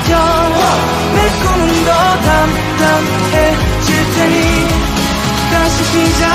버텨 내 꿈은 더 담담해질 테니 다시 시작해